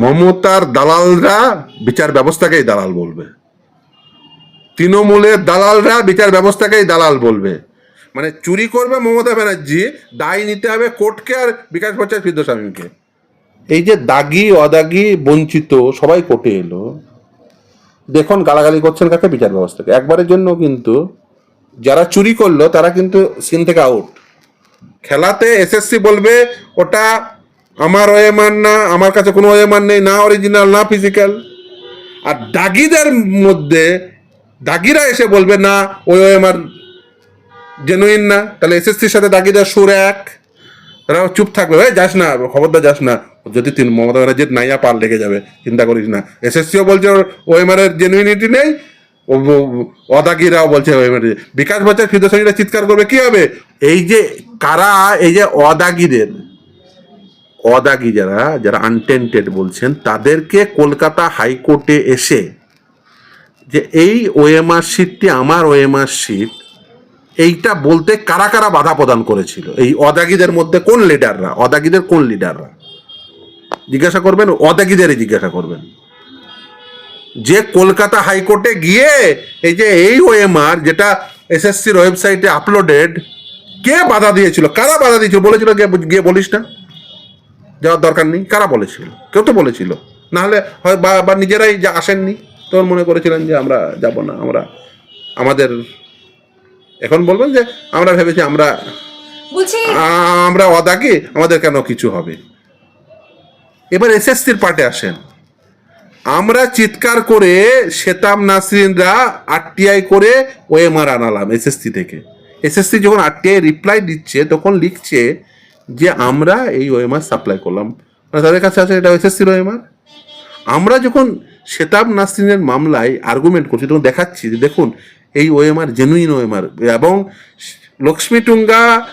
মমতার দালালরা বিচার ব্যবস্থাকেই দালাল বলবে। তৃণমূলের দালালরা বিচার ব্যবস্থাকেই দালাল বলবে। মানে চুরি করবে মমতা ব্যানার্জি, দায় নিতে হবে কোর্টকে আর বিকাশ ভট্টাচার্য সিদ্ধস্বামীকে। এই যে দাগি, অদাগি, বঞ্চিত সবাই কোর্টে এলো। দেখুন গালাগালি করছেন কাকে বিচার ব্যবস্থাকে। একবারের জন্য কিন্তু যারা চুরি করল, তারা কিন্তু সিন থেকে আউট খেলাতে এসএসসি বলবে, ওটা আমার ওয়েমান না আমার কাছে কোনো ওয়েমান নেই না অরিজিনাল না ফিজিক্যাল আর দাগিদের মধ্যে দাগিরা এসে বলবে না ওই ওয়েমার জেনুইন না। তাহলে এসএসসির সাথে দাগিদার সুর এক। তারা চুপ থাকবে "এই, যাস না খবরদার যাস না। যদি তিন মমতা ব্যানার্জির নাইয়া পার লেগে যাবে চিন্তা করিস না। এসএসসিও বলছে ওএমআর এর জেনুইনিটি নেই। অদাগিরাও বলছে বিকাশ বছর ফিদোসঙ্গীরা চিৎকার করবে কি হবে? এই যে কারা এই যে অদাগিদের অদাগি যারা যারা আনটেন্টেড বলছেন, তাদেরকে কলকাতা হাইকোর্টে এসে যে এই ওএমআর শিটটি আমার ওএমআর শিট এইটা বলতে কারা কারা বাধা প্রদান করেছিল? এই অদাগিদের মধ্যে কোন লিডাররা অদাগিদের কোন লিডাররা জিজ্ঞাসা করবেন, অদাগিদেরই জিজ্ঞাসা করবেন। যে কলকাতা হাইকোর্টে গিয়ে এই যে এই ওএমআর যেটা এসএসসির ওয়েবসাইটে আপলোডেড কে বাধা দিয়েছিল? কারা বাধা দিয়েছিল? বলেছিল গিয়ে বলিস না। যাওয়ার দরকার নেই। কারা বলেছিল? কেউ তো বলেছিল। নাহলে হয় বা বা নিজেরাই যা আসেননি তখন মনে করেছিলেন যে আমরা যাব না আমরা আমাদের এখন বলবেন যে আমরা ভেবেছি আমরা বলছি আমরা অদাগে আমাদের কেন কিছু হবে? এবার এসএসসির পার্টে আসেন। আমরা চিৎকার করে শ্বেতাম নাসরিনরা আরটিআই করে ওএমআর আনালাম এসএসসি থেকে। এসএসসি যখন আরটিআই রিপ্লাই দিচ্ছে তখন লিখছে যে আমরা এই ওএমআর সাপ্লাই করলাম মানে তাদের কাছে আছে, এটা এসএসসির ওএমআর আমরা যখন শ্বেতাব নাসরিনের মামলায় আর্গুমেন্ট করছি, তখন দেখাচ্ছি যে দেখুন, এই ওএমআর জেনুইন ওএমআর এবং লক্ষ্মী টুঙ্গা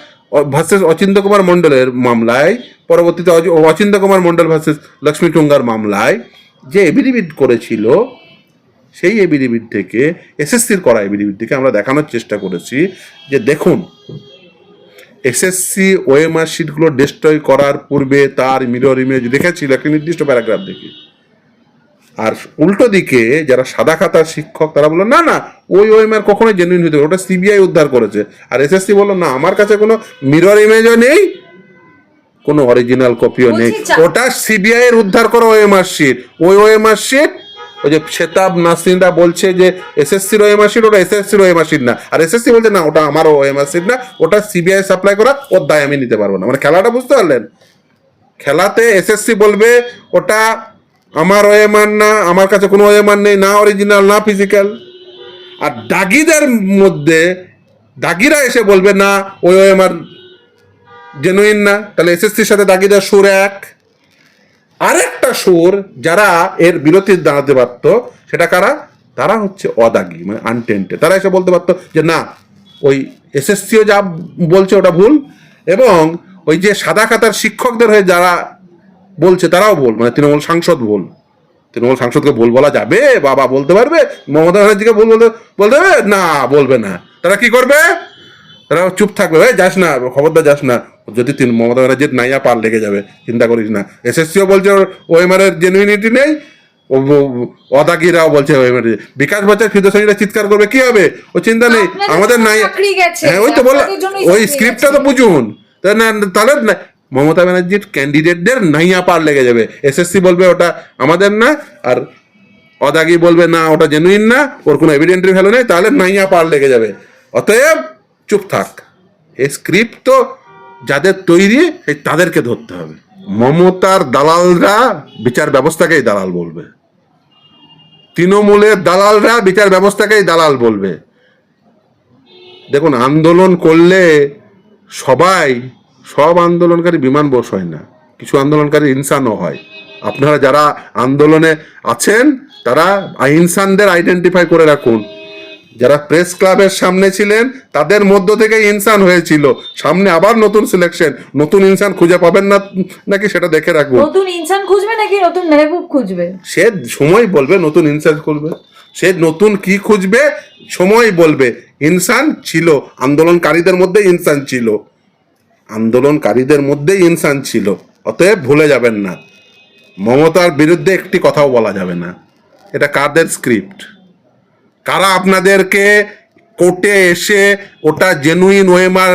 ভার্সেস অচিন্ত কুমার মণ্ডলের মামলায়, পরবর্তীতে অজ- অচিন্ত কুমার মণ্ডল ভার্সেস লক্ষ্মী টুঙ্গার মামলায় যে এভিডিভিট করেছিল, সেই এভিডিভিট থেকে এসএসসির করা এভিডিভিট থেকে আমরা দেখানোর চেষ্টা করেছি যে দেখুন এসএসসি ওএমআর শিটগুলো ডিস্ট্রয় করার পূর্বে তার মিরর ইমেজ দেখেছিল একটি নির্দিষ্ট প্যারাগ্রাফ দেখি। আর উল্টো দিকে যারা সাদা খাতার শিক্ষক তারা বলল না না ওই ওএমআর কখনোই জেনুইন হতে ওটা সিবিআই উদ্ধার করেছে। আর এসএসসি বলল না আমার কাছে কোনো মিরর ইমেজও নেই কোনো অরিজিনাল কপিও নেই। ওটা সিবিআই এর উদ্ধার করা ওএমআর শিট ওই ওএমআর শিট ওই যে শেতাব নাসরিনরা বলছে যে এসএসসির ওএমআর শিট ওটা এসএসসির ওএমআর শিট না। আর এসএসসি বলছে, না, ওটা আমার ওএমআর শিট না। ওটা সিবিআই সাপ্লাই করা ওর দায় আমি নিতে পারব না। মানে খেলাটা বুঝতে পারলেন? খেলাতে এসএসসি বলবে, ওটা আমার ওয়েমান না, আমার কাছে কোনো ওয়েমান নেই, না অরিজিনাল না ফিজিক্যাল আর দাগিদের মধ্যে, দাগিরা এসে বলবে, না, ওই ওয়েমার জেনুইন না। তাহলে এসএসসির সাথে দাগিদার সুর এক। আরেকটা সুর যারা এর বিরতি দাঁড়াতে পারতো, সেটা কারা? তারা হচ্ছে অদাগি মানে আনটেন্টে তারা এসে বলতে পারতো যে, না, ওই এসএসসিও যা বলছে ওটা ভুল এবং ওই যে সাদা খাতার শিক্ষকদের হয়ে যারা বলছে তারাও বল মানে তৃণমূল সাংসদ ভুল। তৃণমূল সাংসদকে ভুল বলা যাবে, বাবা বলতে পারবে, মমতা ব্যানার্জিকে ভুল বলতে বলতে না, বলবে না। তারা কি করবে? তারা চুপ থাকবে "এই, যাস না খবরদার যাস না। যদি তিন মমতা ব্যানার্জির নাইয়া পার লেগে যাবে চিন্তা করিস না। এসএসসিও বলছে ওএমআর এর জেনুইনিটি নেই অদাগিরাও বলছে বিকাশ বছর ফিদোসঙ্গীরা চিৎকার করবে কি হবে? ও চিন্তা নেই আমাদের নাই হ্যাঁ ওই তো বললাম ওই স্ক্রিপ্টটা তো। বুঝুন। তাহলে না মমতা ব্যানার্জির ক্যান্ডিডেটদের নাইয়া পার লেগে যাবে। এসএসসি বলবে ওটা আমাদের না আর অদাগি বলবে না ওটা জেনুইন না ওর কোনো এভিডেন্টারি ভ্যালু নেই তাহলে নাইয়া পার লেগে যাবে। অতএব চুপ থাক। এই স্ক্রিপ্ট তো যাদের তৈরি সেই তাদেরকে ধরতে হবে। মমতার দালালরা বিচার ব্যবস্থাকেই দালাল বলবে। তৃণমূলের দালালরা বিচার ব্যবস্থাকেই দালাল বলবে। দেখুন, আন্দোলন করলে সবাই, সব আন্দোলনকারী বিমান বোস হয় না। কিছু আন্দোলনকারী ইনসানও হয়। আপনারা যারা আন্দোলনে আছেন, তারা ইনসানদের আইডেন্টিফাই করে রাখুন। যারা প্রেস ক্লাবের সামনে ছিলেন তাদের মধ্য থেকে ইনসান হয়েছিল। সামনে আবার নতুন সিলেকশন নতুন ইনসান খুঁজে পাবেন না নাকি সেটা দেখে রাখব? নতুন ইনসান খুঁজবে নাকি নতুন মেহবুব খুঁজবে? সে সময় বলবে নতুন ইনসান করবে সে নতুন কি খুঁজবে সময় বলবে। ইনসান ছিল আন্দোলনকারীদের মধ্যে ইনসান ছিল। আন্দোলনকারীদের মধ্যেই ইনসান ছিল। অতএব ভুলে যাবেন না। মমতার বিরুদ্ধে একটি কথাও বলা যাবে না। এটা কাদের স্ক্রিপ্ট কারা আপনাদেরকে কোর্টে এসে ওটা জেনুইন ওয়েমার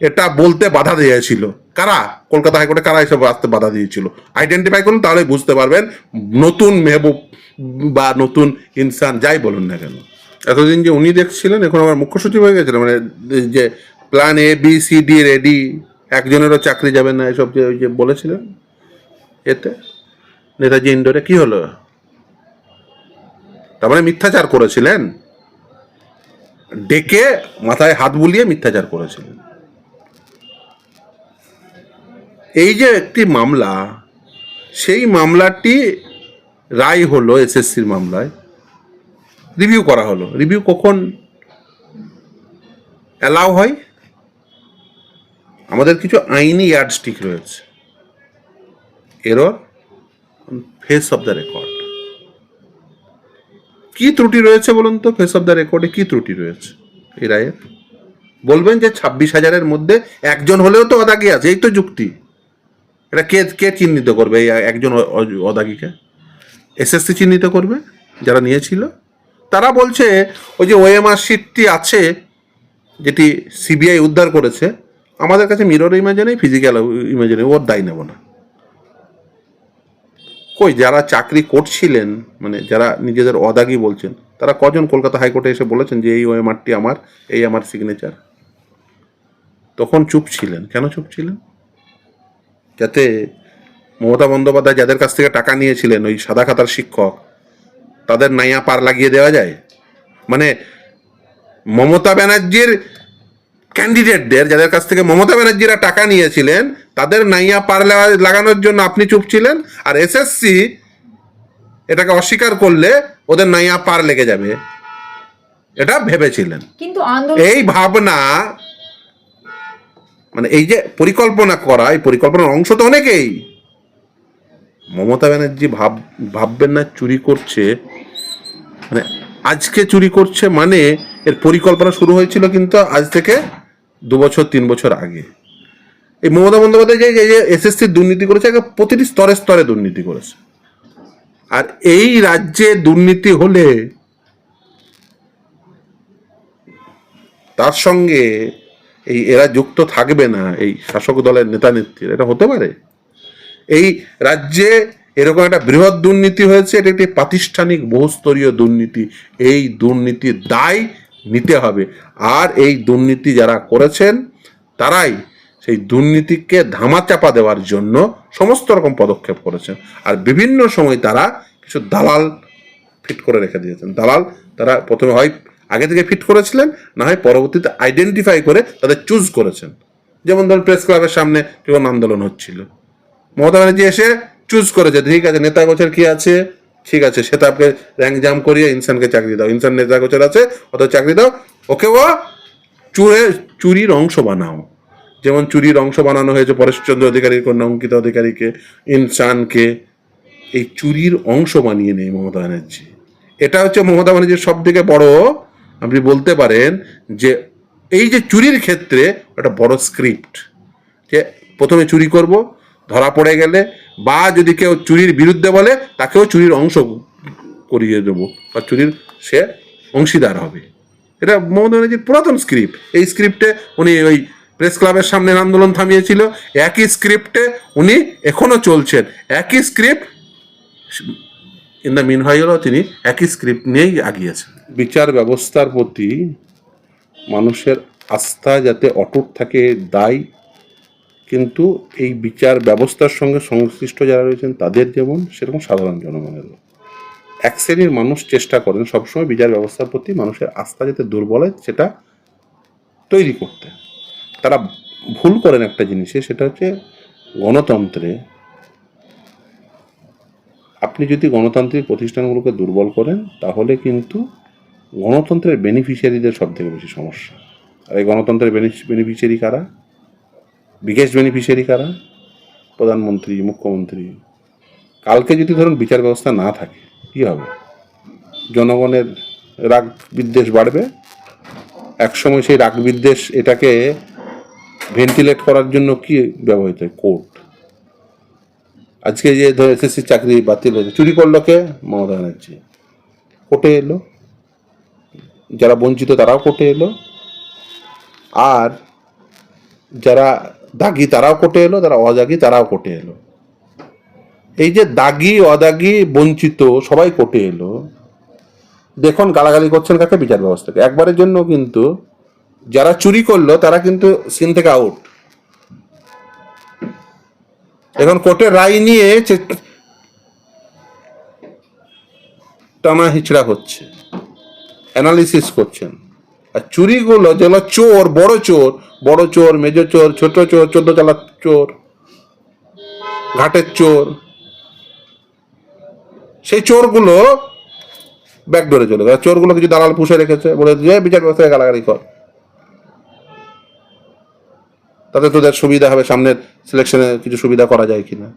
এটা বলতে বাধা দিয়েছিল? কারা? কলকাতা হাইকোর্টে কারা এসব আসতে বাধা দিয়েছিল? আইডেন্টিফাই করুন, তাহলে বুঝতে পারবেন নতুন মেহবুব বা নতুন ইনসান, যাই বলুন না কেন। এতদিন যে উনি দেখছিলেন, এখন আমার মুখ্য সচিব হয়ে গেছিল মানে যে plan A B C D ready একজনেরও চাকরি যাবে না, এসব যে ওই যে বলেছিলেন, এতে নেতাজি ইন্ডোরে কী হলো? তার মানে মিথ্যাচার করেছিলেন? ডেকে মাথায় হাত বুলিয়ে মিথ্যাচার করেছিলেন। এই যে একটি মামলা, সেই মামলাটি রায় হলো, এসএসসির মামলায়। রিভিউ করা হলো। রিভিউ কখন? অ্যালাউ হয়? আমাদের কিছু আইনি ইয়ার্ডস্টিক রয়েছে। Error face of the record. কি ত্রুটি রয়েছে বলুন তো? ফেস অফ দ্য রেকর্ডে কি ত্রুটি রয়েছে? এই রায়ের? বলবেন যে ছাব্বিশ হাজারের মধ্যে একজন হলেও তো অদাগি আছে, এই তো যুক্তি। এটা কে কে চিহ্নিত করবে এই একজন অদাগিকে? এসএসসি চিহ্নিত করবে, যারা নিয়েছিল? তারা বলছে, ওই যে ওএমআর শিটটি আছে, যেটি সিবিআই উদ্ধার করেছে, আমাদের কাছে মিরর ইমেজে নেই ফিজিক্যাল ইমেজে নেই, ওর দায় নেব না। কই যারা চাকরি করছিলেন মানে যারা নিজেদের অদাগি বলছেন, তারা কজন কলকাতা হাইকোর্টে এসে বলেছেন যে এই ওএমআরটি আমার, এই আমার সিগনেচার তখন চুপ ছিলেন। কেন চুপ ছিলেন? যাতে মমতা বন্দ্যোপাধ্যায় যাদের কাছ থেকে টাকা নিয়েছিলেন, ওই সাদা খাতার শিক্ষক, তাদের নাইয়া পার লাগিয়ে দেওয়া যায়? মানে মমতা ব্যানার্জির ক্যান্ডিডেটদের যাদের কাছ থেকে মমতা ব্যানার্জিরা টাকা নিয়েছিলেন তাদের নাইয়া পার লাগা- লাগানোর জন্য আপনি চুপ ছিলেন আর এসএসসি এটাকে অস্বীকার করলে ওদের নাইয়া পার লেগে যাবে। এটা ভেবেছিলেন। কিন্তু এই ভাবনা মানে এই যে পরিকল্পনা করা এই পরিকল্পনার অংশ তো অনেকেই। মমতা ব্যানার্জি ভাব ভাববেন না চুরি করছে। মানে আজকে চুরি করছে মানে এর পরিকল্পনা শুরু হয়েছিল কিন্তু আজ থেকে দু বছর তিন বছর আগে। এই মমতা বন্দ্যোপাধ্যায় যে যে এসএসসি দুর্নীতি করেছে, একে প্রতিটি স্তরে স্তরে দুর্নীতি করেছে। আর এই রাজ্যে দুর্নীতি হলে তার সঙ্গে এই এরা যুক্ত থাকবে না, এই শাসক দলের নেতা নেত্রীরা। এটা হতে পারে। এই রাজ্যে এরকম একটা বৃহৎ দুর্নীতি হয়েছে, এটা একটি প্রাতিষ্ঠানিক বহুস্তরীয় দুর্নীতি। এই দুর্নীতির দায় নিতে হবে। আর এই দুর্নীতি যারা করেছেন, তারাই সেই দুর্নীতিকে ধামাচাপা দেওয়ার জন্য সমস্ত রকম পদক্ষেপ করেছেন। আর বিভিন্ন সময় তারা কিছু দালাল ফিট করে রেখে দিয়েছেন। দালাল তারা প্রথমে হয় আগে থেকে ফিট করেছিলেন, না হয় পরবর্তীতে আইডেন্টিফাই করে তাদের চুজ করেছেন। যেমন ধরুন প্রেস ক্লাবের সামনে যখন আন্দোলন হচ্ছিল। মমতা ব্যানার্জি এসে চুজ করেছে, ঠিক আছে, নেতা গোছের কি আছে? ঠিক আছে, সেতাবকে র্যাঙ্ক জাম করিয়ে ইনসানকে চাকরি দাও। ইনসান নেতা গোছের আছে, অত চাকরি দাও। ওকে ও চুরে, চুরির অংশ বানাও। যেমন চুরির অংশ বানানো হয়েছে পরেশচন্দ্র অধিকারীর কন্যা অঙ্কিতা অধিকারীকে, ইনসানকে, এই চুরির অংশ বানিয়ে নেই মমতা ব্যানার্জি। এটা হচ্ছে মমতা ব্যানার্জির সব থেকে বড়, আপনি বলতে পারেন যে এই যে চুরির ক্ষেত্রে একটা বড় স্ক্রিপ্ট যে প্রথমে চুরি করব, ধরা পড়ে গেলে বা যদি কেউ চুরির বিরুদ্ধে বলে, তাকেও চুরির অংশ করিয়ে দেবো, বা চুরির সে অংশীদার হবে। এটা মমতা ব্যানার্জির পুরাতন স্ক্রিপ্ট এই স্ক্রিপ্টে উনি ওই প্রেস ক্লাবের সামনে আন্দোলন থামিয়েছিল। একই স্ক্রিপ্টে উনি এখনও চলছেন। একই স্ক্রিপ্ট ইন দ্য মিন তিনি একই স্ক্রিপ্ট নিয়েই আগিয়েছেন। বিচার ব্যবস্থার প্রতি মানুষের আস্থা যাতে অটুট থাকে, দায়। কিন্তু এই বিচার ব্যবস্থার সঙ্গে সংশ্লিষ্ট যারা রয়েছেন, তাদের যেমন, সেরকম সাধারণ জনগণেরও। এক শ্রেণির মানুষ চেষ্টা করেন সবসময় বিচার ব্যবস্থার প্রতি মানুষের আস্থা যাতে দুর্বল হয়, সেটা তৈরি করতে। তারা ভুল করেন একটা জিনিসে, সেটা হচ্ছে গণতন্ত্রে আপনি যদি গণতান্ত্রিক প্রতিষ্ঠানগুলোকে দুর্বল করেন, তাহলে কিন্তু গণতন্ত্রের বেনিফিশিয়ারিদের সব থেকে বেশি সমস্যা। আর এই গণতন্ত্রের বেনিফিশিয়ারি কারা? বিগেস্ট বেনিফিশিয়ারি কারা? প্রধানমন্ত্রী, মুখ্যমন্ত্রী। কালকে যদি ধরুন বিচার ব্যবস্থা না থাকে, কী হবে? জনগণের রাগ বিদ্বেষ বাড়বে। একসময় সেই রাগ বিদ্বেষ এটাকে ভেন্টিলেট করার জন্য কি ব্যবহৃত হয়? কোর্ট আজকে যে ধর এসএসসি চাকরি বাতিল হয়েছে, চুরি করল কে? মমতা ব্যানার্জি। কোর্টে এলো। যারা বঞ্চিত তারাও কোর্টে এলো। আর যারা দাগি তারাও কোর্টে এলো, যারা অদাগি তারাও কোর্টে এলো। এই যে দাগি, অদাগি, বঞ্চিত সবাই কোর্টে এলো। দেখুন, গালাগালি করছেন কাকে? বিচার ব্যবস্থাকে। একবারের জন্য কিন্তু যারা চুরি করল, তারা কিন্তু সিন থেকে আউট এখন কোর্টের রায় নিয়ে টানা হিচড়া হচ্ছে অ্যানালিসিস করছেন। আর চুরিগুলো যেগুলো চোর, বড় চোর বড় চোর মেজো চোর, ছোট চোর, চোদ্দ চালা চোর, ঘাটের চোর, সেই চোরগুলো ব্যাকডোরে চলে গেল। চোরগুলো কিছু দালাল পুষে রেখেছে, বলে যে বিচার ব্যবস্থায় গালাগালি কর। তাতে তোদের সুবিধা হবে সামনের সিলেকশনে কিছু সুবিধা করা যায় কিনা।